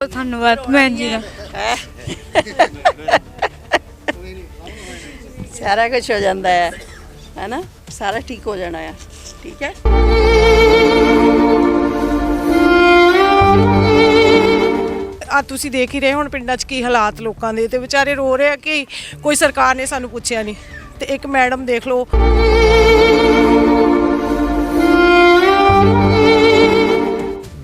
ਬਹੁਤ ਧੰਨਵਾਦ ਭੈਣ ਜੀ ਦਾ। ਸਾਰਾ ਕੁਝ ਹੋ ਜਾਂਦਾ ਹੈ ਹੈਨਾ? ਸਾਰਾ ਠੀਕ ਹੋ ਜਾਣਾ ਹੈ। ਠੀਕ ਹੈ? ਆ ਤੁਸੀਂ ਦੇਖ ਹੀ ਰਹੇ ਹੁਣ ਪਿੰਡਾਂ 'ਚ ਕੀ ਹਾਲਾਤ ਲੋਕਾਂ ਦੇ ਤੇ ਵਿਚਾਰੇ ਰੋ ਰਹੇ ਆ ਕਿ ਕੋਈ ਸਰਕਾਰ ਨੇ ਸਾਨੂੰ ਪੁੱਛਿਆ ਨਹੀਂ। ਤੇ ਇੱਕ ਮੈਡਮ ਦੇਖ ਲਓ।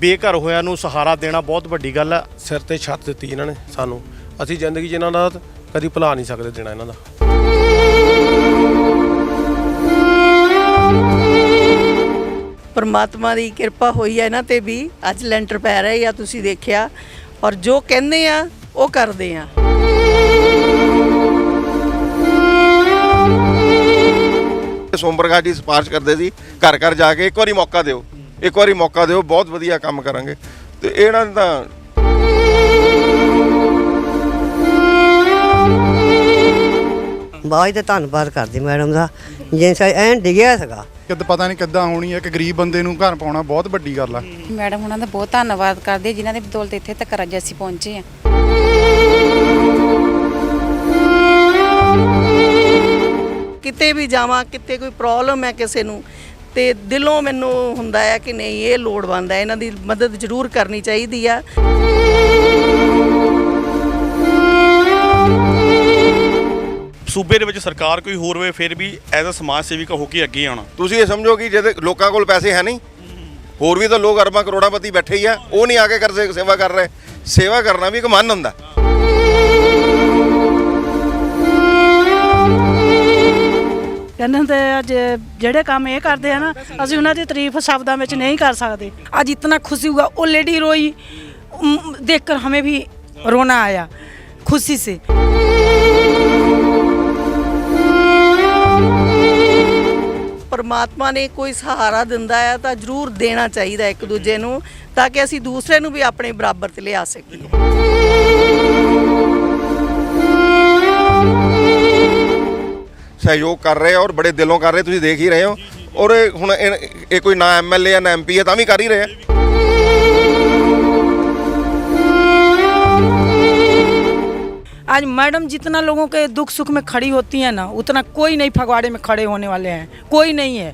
ਬੇਘਰ ਹੋਇਆਂ ਨੂੰ ਸਹਾਰਾ ਦੇਣਾ ਬਹੁਤ ਵੱਡੀ ਗੱਲ ਹੈ ਸਿਰ ਤੇ ਛੱਤ ਦਿੱਤੀ ਇਹਨਾਂ ਨੇ ਸਾਨੂੰ। ਅਸੀਂ ਜ਼ਿੰਦਗੀ 'ਚ ਇਹਨਾਂ ਦਾ ਕਦੀ ਭੁਲਾ ਨਹੀਂ ਸਕਦੇ ਦੇਣਾ ਇਹਨਾਂ ਦਾ। ਪਰਮਾਤਮਾ ਦੀ ਕਿਰਪਾ ਹੋਈ ਹੈ ਇਹਨਾਂ ਤੇ ਵੀ। ਅੱਜ ਲੈਂਟਰ ਪੈ ਰਹੇ ਆ ਤੁਸੀਂ ਦੇਖਿਆ। ਔਰ ਜੋ ਕਹਿੰਦੇ ਆ ਉਹ ਕਰਦੇ ਆ। ਸੋਮ ਪ੍ਰਕਾਸ਼ ਜੀ ਸਿਫਾਰਿਸ਼ ਕਰਦੇ ਸੀ। ਘਰ ਘਰ ਜਾ ਕੇ ਇੱਕ ਵਾਰੀ ਮੌਕਾ ਦਿਓ। ਇੱਕ ਵਾਰੀ ਮੌਕਾ ਦਿਓ ਬਹੁਤ ਵਧੀਆ ਕੰਮ ਕਰਾਂਗੇ। ਤੇ ਇਹਨਾਂ ਦਾ ਬਹੁਤ ਹੀ ਧੰਨਵਾਦ ਕਰਦੇ ਮੈਡਮ ਦਾ। ਜੇ ਸਾ ਐਨ ਡਿਗਿਆ ਸੀਗਾ। ਕਿਦ ਪਤਾ ਨਹੀਂ ਕਿੱਦਾਂ ਹੋਣੀ ਹੈ ਕਿ ਗਰੀਬ ਬੰਦੇ ਨੂੰ ਘਰ ਪਾਉਣਾ ਬਹੁਤ ਵੱਡੀ ਗੱਲ ਆ। ਮੈਡਮ ਉਹਨਾਂ ਦਾ ਬਹੁਤ ਧੰਨਵਾਦ ਕਰਦੇ ਜਿਨ੍ਹਾਂ ਦੇ ਬਦੌਲਤ ਇੱਥੇ ਤੱਕ ਅੱਜ ਅਸੀਂ ਪਹੁੰਚੇ ਆ। ਕਿਤੇ ਵੀ ਜਾਵਾਂ ਕਿਤੇ ਕੋਈ ਪ੍ਰੋਬਲਮ ਹੈ ਕਿਸੇ ਨੂੰ ਤੇ ਦਿਲੋਂ ਮੈਨੂੰ ਹੁੰਦਾ ਹੈ ਕਿ ਨਹੀਂ ਇਹ ਲੋੜਵੰਦ ਹੈ ਇਹਨਾਂ ਦੀ ਮਦਦ ਜ਼ਰੂਰ ਕਰਨੀ ਚਾਹੀਦੀ ਆ। ਸੂਬੇ ਦੇ ਵਿੱਚ ਸਰਕਾਰ ਕੋਈ ਹੋਰ ਹੋਵੇ ਫਿਰ ਵੀ ਐਜ਼ ਅ ਸਮਾਜ ਸੇਵਿਕਾ ਹੋ ਕੇ ਅੱਗੇ ਆਉਣਾ। ਤੁਸੀਂ ਇਹ ਸਮਝੋ ਕਿ ਜਿਹਦੇ ਲੋਕਾਂ ਕੋਲ ਪੈਸੇ ਹੈ ਨਹੀਂ ਹੋਰ ਵੀ ਤਾਂ ਲੋਕ ਅਰਬਾਂ ਕਰੋੜਾਪਤੀ ਬੈਠੇ ਹੀ ਆ ਉਹ ਨਹੀਂ ਆ ਕੇ ਕਰ ਸੇਵਾ ਕਰ ਰਹੇ। ਸੇਵਾ ਕਰਨਾ ਵੀ ਇੱਕ ਮਨ ਹੁੰਦਾ। ਇਹਨਾਂ ਦੇ ਅੱਜ ਜਿਹੜੇ ਕੰਮ ਇਹ ਕਰਦੇ ਆ ਨਾ ਅਸੀਂ ਉਹਨਾਂ ਦੀ ਤਾਰੀਫ ਸ਼ਬਦਾਂ ਵਿੱਚ नहीं कर सकते आज इतना खुशी हुआ वो लेडी रोई उम, देखकर हमें भी रोना आया खुशी से ਪਰਮਾਤਮਾ ਨੇ ਕੋਈ ਸਹਾਰਾ ਦਿੰਦਾ ਹੈ ਤਾਂ ਜ਼ਰੂਰ ਦੇਣਾ ਚਾਹੀਦਾ ਇੱਕ ਦੂਜੇ ਨੂੰ ਤਾਂ ਕਿ ਅਸੀਂ ਦੂਸਰੇ ਨੂੰ ਵੀ ਆਪਣੇ ਬਰਾਬਰ ਤੇ ਲਿਆ ਸਕੀਏ ਸਹਿਯੋਗ ਕਰ ਰਹੇ ਆ ਔਰ ਬੜੇ ਦਿਲੋਂ ਕਰ ਰਹੇ ਤੁਸੀਂ ਦੇਖ ਹੀ ਰਹੇ ਹੋ ਔਰ ਇਹ ਹੁਣ ਇਹ ਇਹ ਕੋਈ ਨਾ ਐਮਐਲਏ ਆ ਨਾ ਐਮਪੀ ਹੈ ਤਾਂ ਵੀ ਕਰ ਹੀ ਰਹੇ ਆ आज मैडम जितना लोगों के दुख सुख में खड़ी होती है ना उतना कोई नहीं फगवाड़े में खड़े होने वाले हैं कोई नहीं है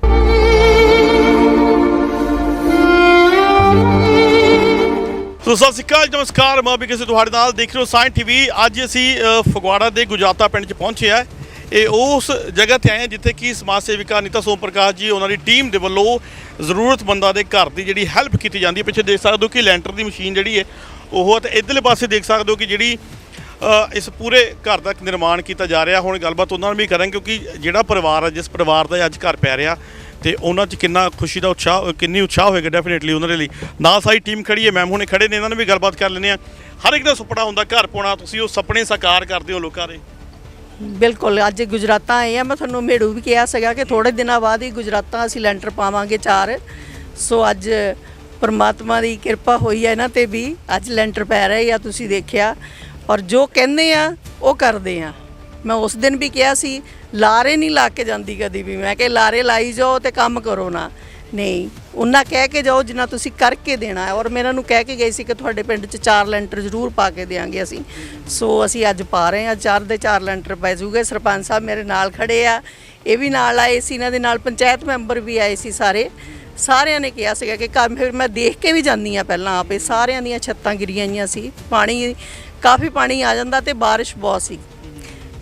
ਸੋ ਸਤਿ ਸ਼੍ਰੀ ਅਕਾਲ ਨਮਸਕਾਰ ਮੈਂ ਵੀ ਕਿਸੇ ਤੁਹਾਡੇ ਨਾਲ ਦੇਖ ਰਹੇ ਹੋ ਸਾਇੰਸ ਟੀਵੀ ਅੱਜ ਅਸੀਂ ਅ, ਫਗਵਾੜਾ ਦੇ ਗੁਜਰਾਤਾ ਪਿੰਡ 'ਚ ਪਹੁੰਚੇ ਆ ਇਹ ਉਸ ਜਗ੍ਹਾ ਤੇ ਆਏ ਹਾਂ ਜਿੱਥੇ ਕਿ ਸਮਾਜ ਸੇਵਿਕਾ ਨੀਤਾ ਸੋਮ ਪ੍ਰਕਾਸ਼ ਜੀ, ਉਹਨਾਂ ਦੀ ਟੀਮ ਦੇ ਵੱਲੋਂ ਜ਼ਰੂਰਤਮੰਦਾਂ ਦੇ ਘਰ ਦੀ ਜਿਹੜੀ ਹੈਲਪ ਕੀਤੀ ਜਾਂਦੀ ਹੈ। ਪਿੱਛੇ ਦੇਖ ਸਕਦੇ ਹੋ ਕਿ ਲੈਂਟਰ ਦੀ ਮਸ਼ੀਨ ਜਿਹੜੀ ਹੈ, ਉਹ ਤੇ ਇਧਰਲੇ ਪਾਸੇ ਦੇਖ ਸਕਦੇ ਹੋ ਕਿ ਜਿਹੜੀ ਇਸ ਪੂਰੇ ਘਰ ਦਾ ਨਿਰਮਾਣ ਕੀਤਾ ਜਾ ਰਿਹਾ। ਹੁਣ ਗੱਲਬਾਤ ਉਹਨਾਂ ਨਾਲ ਵੀ ਕਰਾਂਗੇ ਕਿਉਂਕਿ ਜਿਹੜਾ ਪਰਿਵਾਰ ਹੈ ਜਿਸ ਪਰਿਵਾਰ ਦਾ ਅੱਜ ਘਰ ਪੈ ਰਿਹਾ ਤੇ ਉਹਨਾਂ 'ਚ ਕਿੰਨਾ ਖੁਸ਼ੀ ਦਾ ਉਤਸ਼ਾਹ ਕਿੰਨੀ ਉਤਸ਼ਾਹ ਹੋਏਗਾ ਡੈਫੀਨਿਟਲੀ ਉਹਨਾਂ ਦੇ ਲਈ। ਨਾਲ ਸਾਰੀ ਟੀਮ ਖੜੀ ਹੈ ਮੈਮ ਹੁਣੇ ਖੜੇ ਨੇ, ਇਹਨਾਂ ਨਾਲ ਵੀ ਗੱਲਬਾਤ ਕਰ ਲੈਂਦੇ ਆ ਹਰ ਇੱਕ ਦਾ ਸੁਪਨਾ ਹੁੰਦਾ ਘਰ ਪਾਉਣਾ, ਤੁਸੀਂ ਉਹ ਸੁਪਨੇ ਸਾਕਾਰ ਕਰਦੇ ਹੋ ਲੋਕਾਂ ਦੇ। ਬਿਲਕੁਲ, ਅੱਜ ਗੁਜਰਾਤਾਂ ਆਏ ਆ। ਮੈਂ ਤੁਹਾਨੂੰ ਮੇੜੂ ਵੀ ਕਿਹਾ ਸੀਗਾ ਕਿ ਥੋੜੇ ਦਿਨਾਂ ਬਾਅਦ ਹੀ ਗੁਜਰਾਤਾਂ ਅਸੀਂ ਲੈਂਟਰ ਪਾਵਾਂਗੇ ਚਾਰ। ਸੋ ਅੱਜ ਪਰਮਾਤਮਾ ਦੀ ਕਿਰਪਾ ਹੋਈ ਹੈ ਇਹਨਾਂ ਤੇ ਵੀ। ਅੱਜ ਲੈਂਟਰ ਪੈ ਰਹੇ ਆ, ਤੁਸੀਂ ਦੇਖਿਆ। ਔਰ ਜੋ ਕਹਿੰਦੇ ਆ, ਉਹ ਕਰਦੇ ਆ। ਮੈਂ ਉਸ ਦਿਨ ਵੀ ਕਿਹਾ ਸੀ, ਲਾਰੇ ਨਹੀਂ ਲਾ ਕੇ ਜਾਂਦੀ ਕਦੀ ਵੀ। ਮੈਂ ਕਿ ਲਾਰੇ ਲਾਈ ਜਾਓ ਤੇ ਕੰਮ ਕਰੋ ਨਾ। ਨਹੀਂ। ਉਹਨਾਂ ਕਹਿ ਕੇ ਜਾਓ ਜਿੰਨਾ ਤੁਸੀਂ ਕਰਕੇ ਦੇਣਾ ਹੈ। ਔਰ ਮੈਂ ਨੂੰ ਕਹਿ ਕੇ ਗਏ ਸੀ ਕਿ ਤੁਹਾਡੇ ਪਿੰਡ 'ਚ ਚਾਰ ਲੈਂਟਰ ਜ਼ਰੂਰ ਪਾ ਕੇ ਦੇਾਂਗੇ ਅਸੀਂ। ਸੋ ਅਸੀਂ ਅੱਜ ਪਾ ਰਹੇ ਹਾਂ। ਚਾਰ ਦੇ ਚਾਰ ਲੈਂਟਰ ਪੈ ਜੂਗੇ ਸਰਪੰਚ ਸਾਹਿਬ ਮੇਰੇ ਨਾਲ ਖੜੇ ਆ। ਇਹ ਵੀ ਨਾਲ ਆਏ ਸੀ। ਇਹਨਾਂ ਦੇ ਨਾਲ ਪੰਚਾਇਤ ਮੈਂਬਰ ਵੀ ਆਏ ਸੀ ਸਾਰੇ। ਸਾਰਿਆਂ ਨੇ ਕਿਹਾ ਸੀਗਾ ਕਿ ਕੰਮ ਫਿਰ ਮੈਂ ਦੇਖ ਕੇ ਵੀ ਜਾਂਦੀ ਆ ਪਹਿਲਾਂ ਆਪੇ। ਸਾਰਿਆਂ ਦੀਆਂ ਛੱਤਾਂ ਗਿਰੀਆਂ ਹੋਈਆਂ ਸੀ। ਪਾਣੀ, ਕਾਫੀ ਪਾਣੀ ਆ ਜਾਂਦਾ ਤੇ ਬਾਰਿਸ਼ ਬਹੁਤ ਸੀ।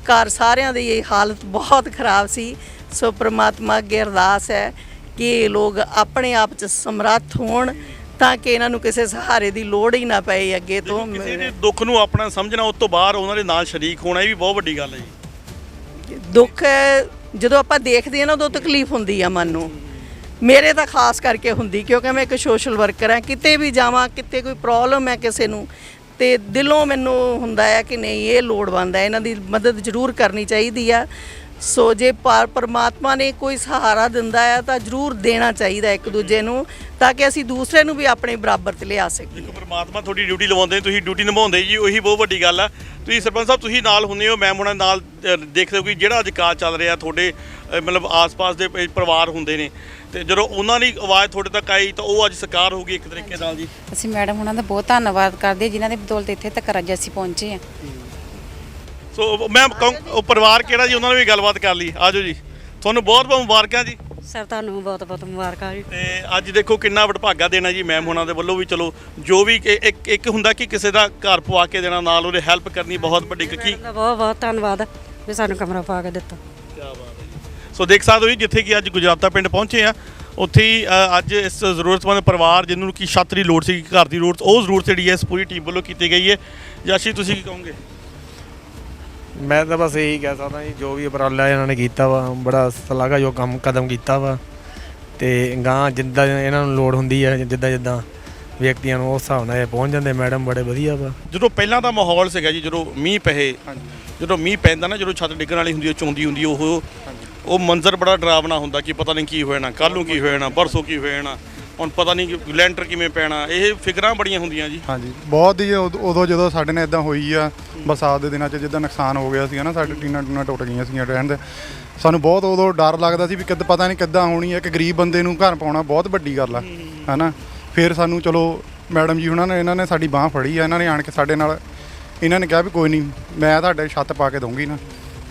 ਘਰ ਸਾਰਿਆਂ ਦੀ ਇਹ ਹਾਲਤ ਬਹੁਤ ਖਰਾਬ ਸੀ। ਸੋ ਪ੍ਰਮਾਤਮਾ ਅੱਗੇ ਅਰਦਾਸ ਹੈ। ਕਿ ਇਹ ਲੋਕ ਆਪਣੇ ਆਪ ਚ ਸਮਰੱਥ ਹੋਣ ਤਾਂ ਕਿ ਇਹਨਾਂ ਨੂੰ ਕਿਸੇ ਸਹਾਰੇ ਦੀ ਲੋੜ ਹੀ ਨਾ ਪਏ ਅੱਗੇ ਤੋਂ। ਕਿਸੇ ਦੇ ਦੁੱਖ ਨੂੰ ਆਪਣਾ ਸਮਝਣਾ ਉਸ ਤੋਂ ਬਾਹਰ ਉਹਨਾਂ ਦੇ ਨਾਲ ਸ਼ਰੀਕ ਹੋਣਾ ਇਹ ਵੀ ਬਹੁਤ ਵੱਡੀ ਗੱਲ ਹੈ ਜੀ। ਦੁੱਖ ਜਦੋਂ ਆਪਾਂ ਦੇਖਦੇ ਹਾਂ ਨਾ ਉਦੋਂ ਤਕਲੀਫ ਹੁੰਦੀ ਆ ਮਨ ਨੂੰ। ਮੇਰੇ ਤਾਂ ਖਾਸ ਕਰਕੇ ਹੁੰਦੀ ਕਿਉਂਕਿ ਮੈਂ ਇੱਕ ਸੋਸ਼ਲ ਵਰਕਰ ਹਾਂ ਕਿਤੇ ਵੀ ਜਾਵਾਂ ਕਿਤੇ ਕੋਈ ਪ੍ਰੋਬਲਮ ਹੈ ਕਿਸੇ ਨੂੰ ਤੇ ਦਿਲੋਂ ਮੈਨੂੰ ਹੁੰਦਾ ਹੈ ਕਿ ਨਹੀਂ ਇਹ ਲੋੜਵੰਦ ਹੈ ਇਹਨਾਂ ਦੀ ਮਦਦ ਜ਼ਰੂਰ ਕਰਨੀ ਚਾਹੀਦੀ ਆ। ਸੋ ਜੇ ਪਰ ਪਰਮਾਤਮਾ ਨੇ ਕੋਈ ਸਹਾਰਾ ਦਿੰਦਾ ਹੈ ਤਾਂ ਜ਼ਰੂਰ ਦੇਣਾ ਚਾਹੀਦਾ ਇੱਕ ਦੂਜੇ ਨੂੰ ਤਾਂ ਕਿ ਅਸੀਂ ਦੂਸਰੇ ਨੂੰ ਵੀ ਆਪਣੇ ਬਰਾਬਰ ਤੇ ਲਿਆ ਸਕੀਏ। ਦੇਖੋ ਪਰਮਾਤਮਾ ਤੁਹਾਡੀ ਡਿਊਟੀ ਲਵਾਉਂਦੇ ਨੇ, ਤੁਸੀਂ ਡਿਊਟੀ ਨਿਭਾਉਂਦੇ ਜੀ ਉਹੀ ਬਹੁਤ ਵੱਡੀ ਗੱਲ ਆ। ਤੁਸੀਂ ਸਰਪੰਚ ਸਾਹਿਬ ਤੁਸੀਂ ਨਾਲ ਹੁੰਦੇ ਹੋ ਮੈਮ ਹੁਣਾਂ ਨਾਲ ਅ, ਦੇਖਦੇ ਹੋ ਕਿ ਜਿਹੜਾ ਅੱਜ ਕਾਜ ਚੱਲ ਰਿਹਾ ਤੁਹਾਡੇ ਅ, ਮਤਲਬ ਆਸ-ਪਾਸ ਦੇ ਪ- ਪਰਿਵਾਰ ਹੁੰਦੇ ਨੇ। ਤੇ ਜਦੋਂ ਉਹਨਾਂ ਦੀ ਆਵਾਜ਼ ਤੁਹਾਡੇ ਤੱਕ ਆਈ ਤਾਂ ਉਹ ਅੱਜ ਸਰਕਾਰ ਹੋ ਗਈ ਇੱਕ ਤਰੀਕੇ ਨਾਲ ਜੀ। ਅਸੀਂ ਮੈਡਮ ਉਹਨਾਂ ਦਾ ਬਹੁਤ ਧੰਨਵਾਦ ਕਰਦੇ ਹਾਂ, ਜਿਨ੍ਹਾਂ ਦੇ ਬਦੌਲਤ ਇੱਥੇ ਤੱਕ ਅੱਜ ਅਸੀਂ ਪਹੁੰਚੇ ਹਾਂ। ਸੋ ਮੈਂ ਕਹੂੰ ਉਹ ਪਰਿਵਾਰ ਕਿਹੜਾ ਜੀ ਉਹਨਾਂ ਨਾਲ ਵੀ ਗੱਲਬਾਤ ਕਰ ਲਈ। ਆਜੋ ਜੀ। ਤੁਹਾਨੂੰ ਬਹੁਤ ਬਹੁਤ ਮੁਬਾਰਕਾਂ ਜੀ। ਸਰ ਤੁਹਾਨੂੰ ਬਹੁਤ ਬਹੁਤ ਮੁਬਾਰਕਾਂ ਜੀ। ਤੇ ਅੱਜ ਦੇਖੋ ਕਿੰਨਾ ਵਡਭਾਗਾ ਦੇਣਾ ਜੀ ਮੈਮ ਹੋਣਾ ਦੇ ਵੱਲੋਂ ਵੀ ਚਲੋ ਜੋ ਵੀ ਕਿ ਇੱਕ ਇੱਕ ਹੁੰਦਾ ਕਿ ਕਿਸੇ ਦਾ ਘਰ ਪਵਾ ਕੇ ਦੇਣਾ ਨਾਲ ਉਹਦੇ ਹੈਲਪ ਕਰਨੀ ਬਹੁਤ ਵੱਡੀ ਕੀ ਬਹੁਤ ਬਹੁਤ ਧੰਨਵਾਦ ਵੀ ਸਾਨੂੰ ਕਮਰਾ ਪਾ ਕੇ ਦਿੱਤਾ। ਸੋ ਦੇਖ ਸਕਦੇ ਹੋ ਜੀ ਜਿੱਥੇ ਕਿ ਅੱਜ ਗੁਜਰਾਤਾ ਪਿੰਡ ਪਹੁੰਚੇ ਆ ਉੱਥੇ ਹੀ ਅ, ਅੱਜ ਇਸ ਜ਼ਰੂਰਤਮੰਦ ਪਰਿਵਾਰ ਜਿਹਨਾਂ ਕੀ ਛੱਤ ਦੀ ਲੋੜ ਸੀ ਘਰ ਦੀ ਜ਼ਰੂਰਤ ਉਹ ਜ਼ਰੂਰਤ ਜਿਹੜੀ ਹੈ ਇਸ ਪੂਰੀ ਟੀਮ ਵੱਲੋਂ ਕੀਤੀ ਗਈ ਹੈ। ਯਾਸ਼ੀ ਤੁਸੀਂ ਕੀ ਕਹੋਗੇ? ਮੈਂ ਤਾਂ ਬਸ ਇਹੀ ਕਹਿ ਸਕਦਾ ਜੀ ਜੋ ਵੀ ਉਪਰਾਲਾ ਇਹਨਾਂ ਨੇ ਕੀਤਾ ਵਾ ਬੜਾ ਸ਼ਲਾਘਾਯੋਗ ਕੰਮ ਕਦਮ ਕੀਤਾ ਵਾ। ਤੇ ਗਾਂ ਜਿੱਦਾਂ ਇਹਨਾਂ ਨੂੰ ਲੋੜ ਹੁੰਦੀ ਹੈ ਜਿੱਦਾਂ ਜਿੱਦਾਂ ਵਿਅਕਤੀਆਂ ਨੂੰ ਉਸ ਹਿਸਾਬ ਨਾਲ ਇਹ ਪਹੁੰਚ ਜਾਂਦੇ ਮੈਡਮ ਬੜੇ ਵਧੀਆ ਵਾ। ਜਦੋਂ ਪਹਿਲਾਂ ਦਾ ਮਾਹੌਲ ਸੀਗਾ ਜੀ ਜਦੋਂ ਮੀਂਹ ਪਏ ਜਦੋਂ ਮੀਂਹ ਪੈਂਦਾ ਨਾ ਜਦੋਂ ਛੱਤ ਡਿੱਗਣ ਵਾਲੀ ਹੁੰਦੀ ਹੈ ਚੌਂਦੀ ਹੁੰਦੀ ਉਹ ਉਹ ਮੰਜ਼ਰ ਬੜਾ ਡਰਾਵਨਾ ਹੁੰਦਾ ਕਿ ਪਤਾ ਨਹੀਂ ਕੀ ਹੋ ਜਾਣਾ ਕੱਲ੍ਹ ਨੂੰ ਕੀ ਹੋ ਜਾਣਾ ਪਰਸੋਂ ਕੀ ਹੋ ਜਾਣਾ ਹੁਣ ਪਤਾ ਨਹੀਂ ਕਿ ਲੈਂਟਰ ਕਿਵੇਂ ਪੈਣਾ ਇਹ ਫਿਕਰਾਂ ਬੜੀਆਂ ਹੁੰਦੀਆਂ ਜੀ। ਹਾਂਜੀ ਬਹੁਤ ਹੀ ਉਦ- ਉਦੋਂ ਜਦੋਂ ਸਾਡੇ ਨਾਲ ਇਦਾਂ ਹੋਈ ਆ ਬਰਸਾਤ ਦੇ ਦਿਨਾਂ 'ਚ ਜਿੱਦਾਂ ਨੁਕਸਾਨ ਹੋ ਗਿਆ ਸੀ ਨਾ ਸਾਡੇ ਟੀਨਾਂ ਟੂਨਾਂ ਟੁੱਟ ਗਈਆਂ ਸੀਗੀਆਂ ਰਹਿਣ ਦੇ। ਸਾਨੂੰ ਬਹੁਤ ਉਦੋਂ ਡਰ ਲੱਗਦਾ ਸੀ ਵੀ ਕਿੱਦ ਪਤਾ ਨਹੀਂ ਕਿੱਦਾਂ ਹੋਣੀ ਹੈ ਕਿ ਗਰੀਬ ਬੰਦੇ ਨੂੰ ਘਰ ਪਾਉਣਾ ਬਹੁਤ ਵੱਡੀ ਗੱਲ ਆ ਹਨਾ? ਫਿਰ ਸਾਨੂੰ ਚਲੋ ਮੈਡਮ ਜੀ ਉਹਨਾਂ ਨੇ ਇਹਨਾਂ ਨੇ ਸਾਡੀ ਬਾਹ ਫੜੀ ਆ ਇਹਨਾਂ ਨੇ ਆਣ ਕੇ ਸਾਡੇ ਨਾਲ ਇਹਨਾਂ ਨੇ ਕਿਹਾ ਵੀ ਕੋਈ ਨਹੀਂ ਮੈਂ ਤੁਹਾਡੇ ਛੱਤ ਪਾ ਕੇ ਦਊਂਗੀ ਨਾ।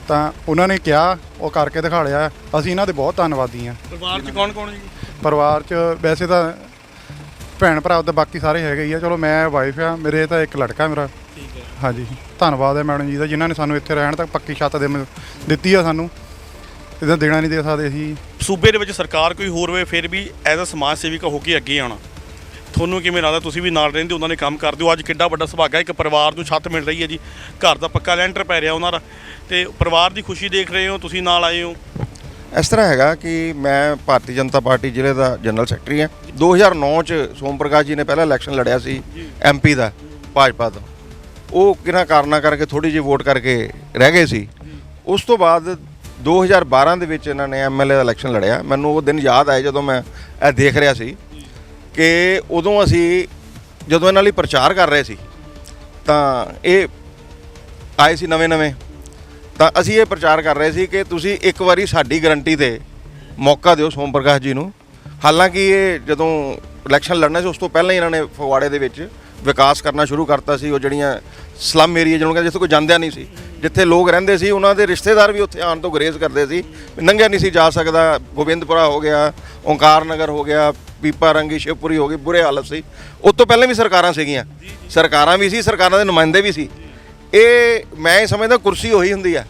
ਤਾਂ ਉਹਨਾਂ ਨੇ ਕਿਹਾ ਉਹ ਕਰਕੇ ਦਿਖਾ ਲਿਆ ਅਸੀਂ ਇਹਨਾਂ ਦੇ ਬਹੁਤ ਧੰਨਵਾਦੀ ਆ। ਪਰਿਵਾਰ 'ਚ ਕੌਣ ਕੌਣ ਜੀ? ਪਰਿਵਾਰ ਚ ਵੈਸੇ ਤਾਂ ਭੈਣ ਭਰਾ ਤਾਂ ਬਾਕੀ ਸਾਰੇ ਹੈਗੇ ਹੀ ਆ। ਚਲੋ ਮੈਂ ਵਾਈਫ ਆ ਮੇਰੇ ਤਾਂ ਇੱਕ ਲੜਕਾ ਮੇਰਾ। ਠੀਕ ਹੈ। ਹਾਂਜੀ। ਧੰਨਵਾਦ ਹੈ ਮੈਡਮ ਜੀ ਦਾ ਜਿਨ੍ਹਾਂ ਨੇ ਸਾਨੂੰ ਇੱਥੇ ਰਹਿਣ ਤੱਕ ਪੱਕੀ ਛੱਤ ਦੇ ਦਿੱਤੀ ਆ ਸਾਨੂੰ। ਇਹਦਾ ਦੇਣਾ ਨਹੀਂ ਦੇ ਸਕਦੇ ਅਸੀਂ। ਸੂਬੇ ਦੇ ਵਿੱਚ ਸਰਕਾਰ ਕੋਈ ਹੋਰ ਹੋਵੇ ਫਿਰ ਵੀ ਐਜ਼ ਅ ਸਮਾਜ ਸੇਵਿਕਾ ਹੋ ਕੇ ਅੱਗੇ ਆਉਣਾ। ਤੁਹਾਨੂੰ ਕਿਵੇਂ ਲੱਗਦਾ ਤੁਸੀਂ ਵੀ ਨਾਲ ਰਹਿੰਦੇ ਉਹਨਾਂ ਨੇ ਕੰਮ ਕਰਦੇ ਹੋ ਅੱਜ ਕਿੱਡਾ ਵੱਡਾ ਸੁਭਾਗਾ ਇੱਕ ਪਰਿਵਾਰ ਨੂੰ ਛੱਤ ਮਿਲ ਰਹੀ ਹੈ ਜੀ। ਘਰ ਦਾ ਪੱਕਾ ਲੈਂਟਰ ਪੈ ਰਿਹਾ ਉਹਨਾਂ ਦਾ। ਤੇ ਪਰਿਵਾਰ ਦੀ ਖੁਸ਼ੀ ਦੇਖ ਰਹੇ ਹੋ ਤੁਸੀਂ ਨਾਲ ਆਏ ਹੋ। ਇਸ ਤਰ੍ਹਾਂ ਹੈਗਾ ਕਿ ਮੈਂ ਭਾਰਤੀ ਜਨਤਾ ਪਾਰਟੀ ਜ਼ਿਲ੍ਹੇ ਦਾ ਜਨਰਲ ਸੈਕਟਰੀ ਹਾਂ। 2009 ਚ ਸੋਮ ਪ੍ਰਕਾਸ਼ ਜੀ ਨੇ ਪਹਿਲਾ ਇਲੈਕਸ਼ਨ ਲੜਿਆ ਸੀ ਐਮਪੀ ਦਾ ਭਾਜਪਾ ਤੋਂ। ਉਹ ਕਿਹਨਾਂ ਕਾਰਨਾਂ ਕਰਕੇ ਥੋੜੀ ਜਿਹੀ ਵੋਟ ਕਰਕੇ ਰਹਿ ਗਏ ਸੀ। ਉਸ ਤੋਂ ਬਾਅਦ 2012 ਦੇ ਵਿੱਚ ਇਹਨਾਂ ਨੇ ਐਮਐਲਏ ਦਾ ਇਲੈਕਸ਼ਨ ਲੜਿਆ। ਮੈਨੂੰ ਉਹ ਦਿਨ ਯਾਦ ਆਏ ਜਦੋਂ ਮੈਂ ਇਹ ਦੇਖ ਰਿਹਾ ਸੀ ਕਿ ਉਦੋਂ ਅਸੀਂ ਜਦੋਂ ਇਹਨਾਂ ਲਈ ਪ੍ਰਚਾਰ ਕਰ ਰਹੇ ਸੀ ਤਾਂ ਇਹ ਆਏ ਸੀ ਨਵੇਂ-ਨਵੇਂ ਤਾਂ ਅਸੀਂ ਇਹ ਪ੍ਰਚਾਰ ਕਰ ਰਹੇ ਸੀ ਕਿ ਤੁਸੀਂ ਇੱਕ ਵਾਰੀ ਸਾਡੀ ਗਾਰੰਟੀ ਤੇ ਮੌਕਾ ਦਿਓ ਸੋਮ ਪ੍ਰਕਾਸ਼ ਜੀ ਨੂੰ। ਹਾਲਾਂਕਿ ਇਹ ਜਦੋਂ ਇਲੈਕਸ਼ਨ ਲੜਨਾ ਸੀ ਉਸ ਤੋਂ ਪਹਿਲਾਂ ਹੀ ਇਹਨਾਂ ਨੇ ਫਗਵਾੜੇ ਦੇ ਵਿੱਚ ਵਿਕਾਸ ਕਰਨਾ ਸ਼ੁਰੂ ਕਰਤਾ ਸੀ। ਉਹ ਜਿਹੜੀਆਂ ਸਲਮ ਏਰੀਆ ਜਿਹਨੂੰ ਕਹਿੰਦੇ ਜਿੱਥੇ ਕੋਈ ਜਾਂਦਿਆ ਨਹੀਂ ਸੀ। ਜਿੱਥੇ ਲੋਕ ਰਹਿੰਦੇ ਸੀ ਉਹਨਾਂ ਦੇ ਰਿਸ਼ਤੇਦਾਰ ਵੀ ਉੱਥੇ ਆਉਣ ਤੋਂ ਗਰੇਜ਼ ਕਰਦੇ ਸੀ। ਨੰਗਿਆ ਨਹੀਂ ਸੀ ਜਾ ਸਕਦਾ। ਗੋਬਿੰਦਪੁਰਾ ਹੋ ਗਿਆ ਓਂਕਾਰ ਨਗਰ ਹੋ ਗਿਆ ਪੀਪਾ ਰੰਗੀ ਸ਼ਿਵਪੁਰੀ ਹੋ ਗਈ ਬੁਰੇ ਹਾਲਤ ਸੀ। ਉਸ ਤੋਂ ਪਹਿਲਾਂ ਵੀ ਸਰਕਾਰਾਂ ਸੀਗੀਆਂ। ਸਰਕਾਰਾਂ ਵੀ ਸੀ ਸਰਕਾਰਾਂ ਦੇ ਨੁਮਾਇੰਦੇ ਵੀ ਸੀ। ਇਹ ਮੈਂ ਸਮਝਦਾ ਕੁਰਸੀ ਉਹੀ ਹੁੰਦੀ ਆ।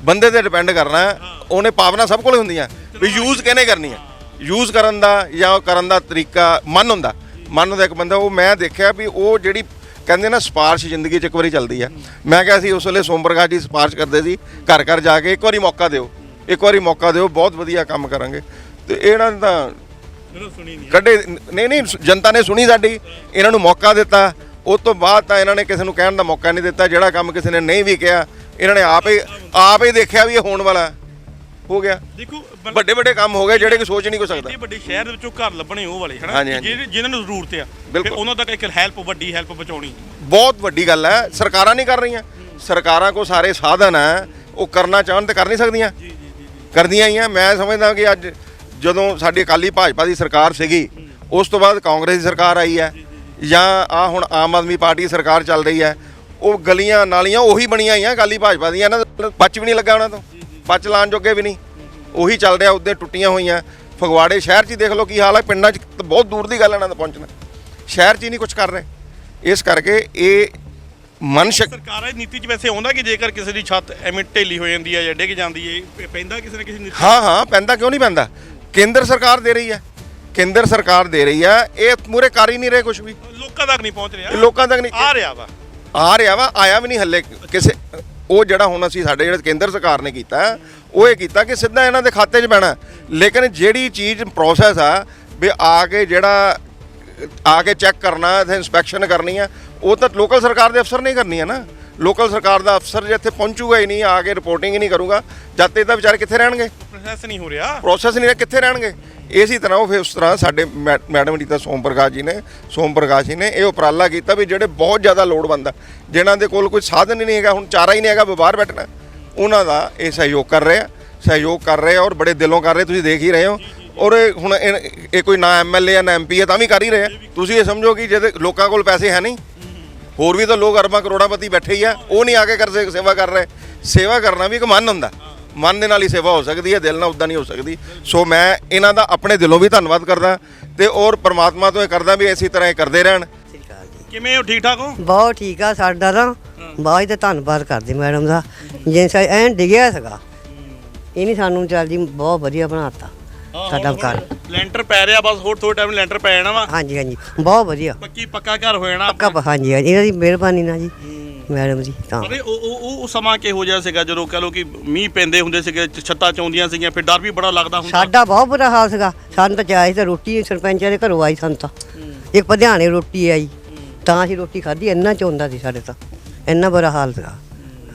ਬੰਦੇ ਤੇ ਡਿਪੈਂਡ ਕਰਨਾ। ਉਹਨੇ ਪਾਵਨਾ ਸਭ ਕੋਲੇ ਹੁੰਦੀਆਂ। ਵੀ ਯੂਜ਼ ਕਿਹਨੇ ਕਰਨੀ ਆ? ਯੂਜ਼ ਕਰਨ ਦਾ ਜਾਂ ਕਰਨ ਦਾ ਤਰੀਕਾ ਮਨ ਹੁੰਦਾ। ਮਨ ਦਾ ਇੱਕ ਬੰਦਾ ਉਹ ਮੈਂ ਦੇਖਿਆ ਵੀ ਉਹ ਜਿਹੜੀ ਕਹਿੰਦੇ ਨਾ ਸਪਾਰਸ਼ ਜ਼ਿੰਦਗੀ 'ਚ ਇੱਕ ਵਾਰੀ ਚੱਲਦੀ ਆ। ਮੈਂ ਕਿਹਾ ਸੀ ਉਸ ਵੇਲੇ ਸੋਮ ਪ੍ਰਕਾਸ਼ ਜੀ ਸਪਾਰਸ਼ ਕਰਦੇ ਸੀ ਘਰ ਘਰ ਜਾ ਕੇ ਇੱਕ ਵਾਰੀ ਮੌਕਾ ਦਿਓ। ਇੱਕ ਵਾਰੀ ਮੌਕਾ ਦਿਓ ਬਹੁਤ ਵਧੀਆ ਕੰਮ ਕਰਾਂਗੇ। ਤੇ ਇਹਨਾਂ ਤਾਂ ਕੱਢੇ ਨਹੀਂ ਨਹੀਂ ਜਨਤਾ ਨੇ ਸੁਣੀ ਸਾਡੀ। ਇਹਨਾਂ ਨੂੰ ਮੌਕਾ ਦਿੱਤਾ। ਉਸ ਤੋਂ ਬਾਅਦ ਤਾਂ ਇਹਨਾਂ ਨੇ ਕਿਸੇ ਨੂੰ ਕਹਿਣ ਦਾ ਮੌਕਾ ਨਹੀਂ ਦਿੱਤਾ ਜਿਹੜਾ ਕੰਮ ਕਿਸੇ ਨੇ ਨਹੀਂ ਵੀ ਕਿਹਾ ਇਹਨਾਂ ਨੇ ਆਪ ਹੀ ਆਪ ਹੀ ਦੇਖਿਆ ਵੀ ਇਹ ਹੋਣ ਵਾਲਾ ਹੈ। ਗਿਆ। ਦੇਖੋ ਵੱਡੇ ਵੱਡੇ ਕੰਮ ਹੋ ਗਏ ਜਿਹੜੇ ਕੋਈ ਸੋਚ ਨਹੀਂ ਕੋਈ ਸਕਦਾ। ਵੱਡੇ ਸ਼ਹਿਰ ਦੇ ਵਿੱਚੋਂ ਘਰ ਲੱਭਣੇ ਉਹ ਵਾਲੇ ਹਨਾ? ਕਿ ਜਿਨ੍ਹਾਂ ਨੂੰ ਜ਼ਰੂਰਤ ਆ ਫਿਰ। ਉਹਨਾਂ ਤੱਕ ਇੱਕ ਹੈਲਪ ਵੱਡੀ ਹੈਲਪ ਪਹੁੰਚਾਉਣੀ। ਬਹੁਤ ਵੱਡੀ ਗੱਲ ਹੈ ਸਰਕਾਰਾਂ ਨਹੀਂ ਕਰ ਰਹੀਆਂ। ਸਰਕਾਰਾਂ ਕੋ ਸਾਰੇ ਸਾਧਨ ਹੈ ਉਹ ਕਰਨਾ ਚਾਹਣ ਤੇ ਕਰ ਨਹੀਂ ਸਕਦੀਆਂ। ਕਰਦੀਆਂ ਹੀ ਆ। ਮੈਂ ਸਮਝਦਾ ਕਿ ਅੱਜ ਜਦੋਂ ਸਾਡੀ ਅਕਾਲੀ ਭਾਜਪਾ ਦੀ ਸਰਕਾਰ ਸੀਗੀ ਉਸ ਤੋਂ ਬਾਅਦ ਕਾਂਗਰਸ ਦੀ ਸਰਕਾਰ ਆਈ ਹੈ। ਜਾਂ ਆ ਹੁਣ ਆਮ ਆਦਮੀ ਪਾਰਟੀ ਸਰਕਾਰ ਚੱਲ ਰਹੀ ਹੈ ਉਹ ਗਲੀਆਂ ਨਾਲੀਆਂ ਉਹੀ ਬਣੀਆਂ ਹੀ ਆ ਅਕਾਲੀ ਭਾਜਪਾ ਦੀਆਂ ਇਹਨਾਂ ਦਾ ਪੱਚ ਵੀ ਨਹੀਂ ਲੱਗਾ ਉਹਨਾਂ ਤੋਂ ਪੱਚ ਲਾਉਣ ਜੋਗੇ ਵੀ ਨਹੀਂ। ਉਹੀ ਚੱਲ ਰਿਹਾ ਉੱਦੇ ਟੁੱਟੀਆਂ ਹੋਈਆਂ। ਫਗਵਾੜੇ ਸ਼ਹਿਰ 'ਚ ਦੇਖ ਲਓ ਕੀ ਹਾਲ ਹੈ ਪਿੰਡਾਂ 'ਚ ਬਹੁਤ ਦੂਰ ਦੀ ਗੱਲ ਇਹਨਾਂ ਦਾ ਪਹੁੰਚਣਾ। ਸ਼ਹਿਰ 'ਚ ਹੀ ਨਹੀਂ ਕੁਝ ਕਰ ਰਹੇ। ਇਸ ਕਰਕੇ ਇਹ ਮਨ ਸਰਕਾਰਾਂ ਦੀ ਨੀਤੀ 'ਚ ਵੈਸੇ ਆਉਂਦਾ ਕਿ ਜੇਕਰ ਕਿਸੇ ਦੀ ਛੱਤ ਐਵੇਂ ਢੇਲੀ ਹੋ ਜਾਂਦੀ ਹੈ ਜਾਂ ਡਿੱਗ ਜਾਂਦੀ ਹੈ ਪੈਂਦਾ ਕਿਸੇ ਨਾ ਕਿਸੇ ਨੀਤੀ ਹਾਂ ਹਾਂ ਪੈਂਦਾ ਕਿਉਂ ਨਹੀਂ ਪੈਂਦਾ? ਕੇਂਦਰ ਸਰਕਾਰ ਦੇ ਰਹੀ ਹੈ। ਕੇਂਦਰ ਸਰਕਾਰ ਦੇ ਰਹੀ ਹੈ ਇਹ ਮੂਰੇ ਕਰ ਹੀ ਨਹੀਂ ਰਹੇ ਕੁਝ ਵੀ। ਲੋਕਾਂ ਤੱਕ ਨਹੀਂ ਪਹੁੰਚ ਰਿਹਾ। ਲੋਕਾਂ ਤੱਕ ਨਹੀਂ ਆ ਰਿਹਾ ਵਾ। ਆ ਰਿਹਾ ਵਾ ਆਇਆ ਵੀ ਨਹੀਂ ਹੱਲੇ ਕਿਸੇ ਉਹ ਜਿਹੜਾ ਹੁਣ ਅਸੀਂ ਸਾਡੇ ਜਿਹੜੇ ਕੇਂਦਰ ਸਰਕਾਰ ਨੇ ਕੀਤਾ ਉਹ ਇਹ ਕੀਤਾ ਕਿ ਸਿੱਧਾ ਇਹਨਾਂ ਦੇ ਖਾਤੇ 'ਚ ਪੈਣਾ। ਲੇਕਿਨ ਜਿਹੜੀ ਚੀਜ਼ ਪ੍ਰੋਸੈਸ ਆ ਵੀ ਆ ਕੇ ਜਿਹੜਾ ਆ ਕੇ ਚੈੱਕ ਕਰਨਾ ਤੇ ਇਨਸਪੈਕਸ਼ਨ ਕਰਨੀ ਆ ਉਹ ਤਾਂ ਲੋਕਲ ਸਰਕਾਰ ਦੇ ਅਫਸਰ ਨਹੀਂ ਕਰਨੀ ਆ ਨਾ। ਲੋਕਲ ਸਰਕਾਰ ਦਾ ਅਫਸਰ ਜੇ ਇੱਥੇ ਪਹੁੰਚੂਗਾ ਹੀ ਨਹੀਂ ਆ ਕੇ ਰਿਪੋਰਟਿੰਗ ਹੀ ਨਹੀਂ ਕਰੂਗਾ ਜਦ ਤੇ ਤਾਂ ਵਿਚਾਰੇ ਕਿੱਥੇ ਰਹਿਣਗੇ? ਪ੍ਰੋਸੈਸ ਨਹੀਂ ਹੋ ਰਿਹਾ। ਪ੍ਰੋਸੈਸ ਨਹੀਂ ਹੈ ਕਿੱਥੇ ਰਹਿਣਗੇ? ਇਸੇ ਤਰ੍ਹਾਂ ਉਹ ਫਿਰ ਉਸ ਤਰ੍ਹਾਂ ਸਾਡੇ ਮੈ- ਮੈਡਮ ਜੀ ਤਾਂ ਸੋਮ ਪ੍ਰਕਾਸ਼ ਜੀ ਨੇ, ਸੋਮ ਪ੍ਰਕਾਸ਼ ਜੀ ਨੇ ਇਹ ਉਪਰਾਲਾ ਕੀਤਾ ਵੀ ਜਿਹੜੇ ਬਹੁਤ ਜ਼ਿਆਦਾ ਲੋੜਵੰਦ ਆ, ਜਿਨ੍ਹਾਂ ਦੇ ਕੋਲ ਕੋਈ ਸਾਧਨ ਹੀ ਨਹੀਂ ਹੈਗਾ, ਹੁਣ ਚਾਰਾ ਹੀ ਨਹੀਂ ਹੈਗਾ ਵੀ ਬਾਹਰ ਬੈਠਣਾ, ਉਹਨਾਂ ਦਾ ਇਹ ਸਹਿਯੋਗ ਕਰ ਰਹੇ ਆ, ਸਹਿਯੋਗ ਕਰ ਰਹੇ ਆ ਔਰ ਬੜੇ ਦਿਲੋਂ ਕਰ ਰਹੇ, ਤੁਸੀਂ ਦੇਖ ਹੀ ਰਹੇ ਹੋ, ਔਰ ਇਹ ਹੁਣ ਇਹ ਇਹ ਕੋਈ ਨਾ ਐਮਐਲਏ ਆ, ਨਾ ਐਮਪੀ ਹੈ ਤਾਂ ਵੀ ਕਰ ਹੀ ਰਹੇ ਆ। ਤੁਸੀਂ ਇਹ ਸਮਝੋ ਕਿ ਜਿਹਦੇ ਲੋਕਾਂ ਕੋਲ ਪੈਸੇ ਹੈ ਨਹੀਂ, ਹੋਰ ਵੀ ਤਾਂ ਲੋਕ ਅਰਬਾਂ ਕਰੋੜਾਪਤੀ ਬੈਠੇ ਹੀ ਆ, ਉਹ ਨਹੀਂ ਆ ਕੇ ਕਰ ਸੇਵਾ ਕਰ ਰਹੇ, ਸੇਵਾ ਕਰਨਾ ਵੀ ਇੱਕ ਮਨ ਹੁੰਦਾ। ਮਨ ਦੇ ਨਾਲ ਹੀ ਸੇਵਾ ਹੋ ਸਕਦੀ ਹੈ ਦਿਲ ਨਾਲ ਉਦਾਂ ਨਹੀਂ ਹੋ ਸਕਦੀ। ਸੋ ਮੈਂ ਇਹਨਾਂ ਦਾ ਆਪਣੇ ਦਿਲੋਂ ਵੀ ਧੰਨਵਾਦ ਕਰਦਾ ਤੇ ਔਰ ਪ੍ਰਮਾਤਮਾ ਤੋਂ ਇਹ ਕਰਦਾ ਵੀ ਇਸੇ ਤਰ੍ਹਾਂ ਇਹ ਕਰਦੇ ਰਹਿਣ। ਕਿਵੇਂ ਹੋ ਠੀਕ ਠਾਕ ਹੋ? ਬਹੁਤ ਠੀਕ ਆ ਸਾਡਾ ਤਾਂ ਬਹੁਤ ਹੀ ਤਾਂ ਧੰਨਵਾਦ ਕਰਦੇ ਮੈਡਮ ਦਾ। ਜੇ ਸਾ ਐਨ ਡਿਗਿਆ ਸੀਗਾ ਇਹ ਨਹੀਂ ਸਾਨੂੰ ਚੱਲਦੀ ਬਹੁਤ ਵਧੀਆ ਬਣਾਤਾ ਸਾਡਾ ਘਰ। ਲੈਂਟਰ ਪੈ ਰਿਹਾ ਬਸ ਹੋਰ ਥੋੜੇ ਟਾਈਮ ਲੈਂਟਰ ਪੈ ਜਾਣਾ ਵਾ। ਹਾਂਜੀ ਹਾਂਜੀ ਬਹੁਤ ਵਧੀਆ। ਪੱਕੀ ਪੱਕਾ ਘਰ ਹੋ ਜਾਣਾ ਪੱਕਾ ਹਾਂਜੀ ਹਾਂਜੀ ਇਹਨਾਂ ਦੀ ਮਿਹਰਬਾਨੀ ਨਾਲ ਜੀ। ਮੈਡਮ ਜੀ ਤਾਂ। ਅਰੇ ਉਹ ਉਹ ਉਹ- ਉਹ ਸਮਾਂ ਕਿਹੋ ਜਿਹਾ ਸੀਗਾ ਜਦੋਂ ਕਹ ਲੋ ਕਿ ਮੀਂਹ ਪੈਂਦੇ ਹੁੰਦੇ ਸੀਗੇ ਛ- ਛੱਤਾਂ ਚੌਂਦੀਆਂ ਸੀਗੀਆਂ ਫਿਰ ਡਰ ਵੀ ਬੜਾ ਲੱਗਦਾ ਹੁੰਦਾ। ਸਾਡਾ ਬਹੁਤ ਬੁਰਾ ਹਾਲ ਸੀਗਾ। ਸਾਨੂੰ ਤਾਂ ਚਾਹੀ ਤਾਂ ਰੋਟੀ ਸਰਪੰਚਾਂ ਦੇ ਘਰੋਂ ਆਈ ਸਾਨੂੰ ਤਾਂ। ਇੱਕ ਪਧਿਆਣੇ ਰੋਟੀ ਆਈ। ਤਾਂ ਅਸੀਂ ਰੋਟੀ ਖਾਧੀ ਇੰਨਾ ਚੋਂਦਾ ਸੀ ਸਾਡੇ ਤਾਂ। ਇੰਨਾ ਬੁਰਾ ਹਾਲ ਸੀਗਾ।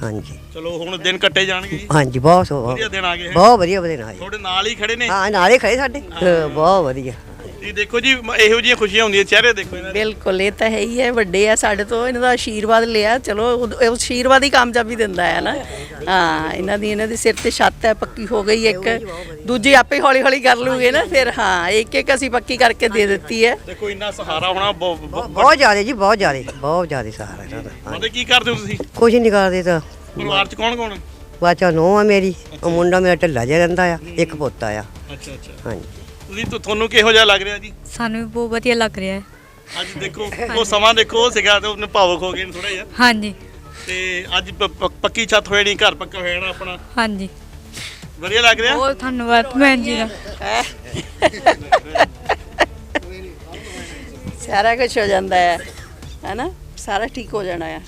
ਹਾਂਜੀ। ਚਲੋ ਹੁਣ ਦਿਨ ਕੱਟੇ ਜਾਣਗੇ। ਜੀ ਹਾਂਜੀ ਬਹੁਤ ਸੋ- ਵਧੀਆ ਦਿਨ ਆ ਗਏ ਹੈ। ਬਹੁਤ ਵਧੀਆ ਵਧੀਆ ਤੁਹਾਡੇ ਨਾਲ ਹੀ ਖੜੇ ਨੇ? ਹਾਂ ਨਾਲੇ ਖੜੇ ਸਾਡੇ। ਹਾਂ, ਬਹੁਤ ਵਧੀਆ। ਤੁਸੀਂ ਦੇਖੋ ਜੀ ਮ- ਇਹੋ ਜਿਹੀਆਂ ਖੁਸ਼ੀਆਂ ਹੁੰਦੀਆਂ ਚਿਹਰੇ ਦੇਖੋ ਇਹਨਾਂ ਦੇ। ਬਿਲਕੁਲ ਇਹ ਤਾਂ ਹੈ ਹੀ ਹੈ ਵੱਡੇ ਆ ਸਾਡੇ ਤੋਂ ਇਹਨਾਂ ਦਾ ਆਸ਼ੀਰਵਾਦ ਲਿਆ ਚਲੋ ਉਹ ਉਹ ਆਸ਼ੀਰਵਾਦ ਹੀ ਕਾਮਯਾਬੀ ਦਿੰਦਾ ਹੈ ਨਾ। ਹਾਂ ਇਹਨਾਂ ਦੀ ਇਹਨਾਂ ਦੇ ਸਿਰ ਤੇ ਛੱਤ ਹੈ ਪੱਕੀ ਹੋ ਗਈ ਇੱਕ ਦੂਜੀ ਆਪੇ ਹੌਲੀ ਹੌਲੀ ਕਰ ਲੂਗੇ ਨਾ ਫਿਰ ਹਾਂ ਇੱਕ ਇੱਕ ਅਸੀਂ ਪੱਕੀ ਕਰਕੇ ਦੇ ਦਿੱਤੀ ਹੈ। ਦੇਖੋ ਇੰਨਾ ਸਹਾਰਾ ਹੋਣਾ ਬਹੁਤ ਜ਼ਿਆਦਾ ਜੀ ਬਹੁਤ ਜ਼ਿਆਦਾ ਬਹੁਤ ਜ਼ਿਆਦਾ ਸਹਾਰਾ ਇਹਨਾਂ ਦਾ। ਮਤਲਬ ਕੀ ਕਰਦੇ ਹੋ ਤੁਸੀਂ? ਕੁਝ ਨਹੀਂ ਕਰਦੇ ਤਾਂ। ਪਰਿਵਾਰ ਚ ਕੌਣ ਕੌਣ ਬਾਚਾ ਨੋ ਆ ਮੇਰੀ ਉਹ ਮੁੰਡਾ ਮੇਰਾ ਢਿੱਲਾ ਜਿਹਾ ਰਹਿੰਦਾ ਆ ਇੱਕ ਪੁੱਤ ਆ ਅੱਛਾ ਅੱਛਾ। ਹਾਂਜੀ। ਤੁਸੀਂ ਤੁ- ਤੁਹਾਨੂੰ ਕਿਹੋ ਜਿਹਾ ਲੱਗ ਰਿਹਾ ਜੀ? ਸਾਨੂੰ ਵੀ ਬਹੁਤ ਵਧੀਆ ਲੱਗ ਰਿਹਾ ਹੈ। ਅੱਜ ਦੇਖੋ ਉਹ ਸਮਾਂ ਦੇਖੋ ਉਹ ਸੀਗਾ ਤੇ ਉਹਨੇ ਭਾਵੁਕ ਹੋ ਗਏ ਥੋੜਾ ਜਿਹਾ। ਹਾਂਜੀ। ਤੇ ਅੱਜ ਪ- ਪ- ਪੱਕੀ ਛੱਤ ਹੋਏ ਨਹੀਂ ਘਰ ਪੱਕਾ ਹੋਇਆ ਨਾ ਆਪਣਾ। ਹਾਂਜੀ। ਵਧੀਆ ਲੱਗ ਰਿਹਾ? ਬਹੁਤ ਧੰਨਵਾਦ ਭੈਣ ਜੀ ਦਾ। ਸਾਰਾ ਕੁਝ ਹੋ ਜਾਂਦਾ ਹੈ। ਹੈਨਾ? ਸਾਰਾ ਠੀਕ ਹੋ ਜਾਣਾ ਹੈ।